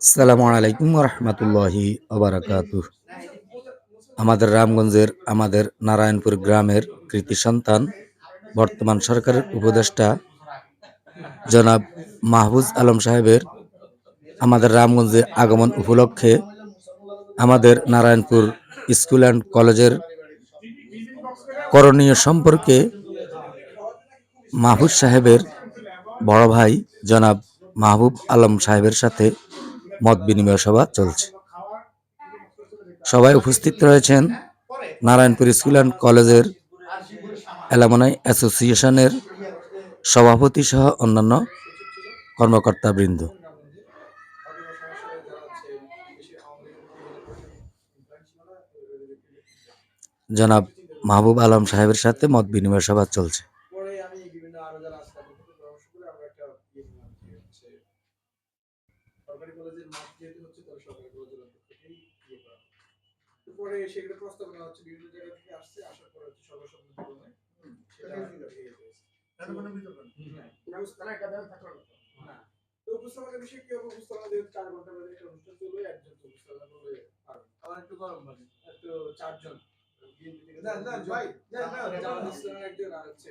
আসসালামু আলাইকুম রহমতুল্লাহি আবরাকাত আমাদের রামগঞ্জের, আমাদের নারায়ণপুর গ্রামের কৃতি সন্তান, বর্তমান সরকারের উপদেষ্টা জনাব মাহবুজ আলম সাহেবের আমাদের রামগঞ্জে আগমন উপলক্ষে আমাদের নারায়ণপুর স্কুল অ্যান্ড কলেজের করণীয় সম্পর্কে মাহবুব সাহেবের বড় ভাই জনাব মাহবুব আলম সাহেবের সাথে মত বিনিময় সভা চলছে। সবাই উপস্থিত রয়েছেন নারায়ণপুর স্কুল অ্যান্ড কলেজের অ্যালামনাই অ্যাসোসিয়েশনের সভাপতি সহ অন্যান্য কর্মকর্তাবৃন্দ। জনাব মাহবুব আলম সাহেবের সাথে মত বিনিময় সভা চলছে পরে আমি বিভিন্ন আরও যারা আছে তাদের সাথে পরামর্শ করে আমরা একটা ইয়ে নিলাম যে হচ্ছে সরকারি কলেজের মাঠ যেহেতু হচ্ছে তাহলে সরকারি কলেজের থেকেই ইয়ে করা পরে সেগুলো প্রস্তাবনা হচ্ছে বিভিন্ন জায়গা থেকে আসছে আসার পরে হচ্ছে সবার সম্মতিক্রমে সেটা হয়েছে। না। তো। উপস্থাপনের বিষয়ে কি হবে? উপস্থাপনা যেহেতু চার ঘণ্টা ধরে একটা অনুষ্ঠান চলবে একজন তো উপস্থাপনা করবে পারবে আমার একটু গরম মানে তো চারজন। না, না, ভাই, না, না, জামাত না। ইসলামের একজন আর হচ্ছে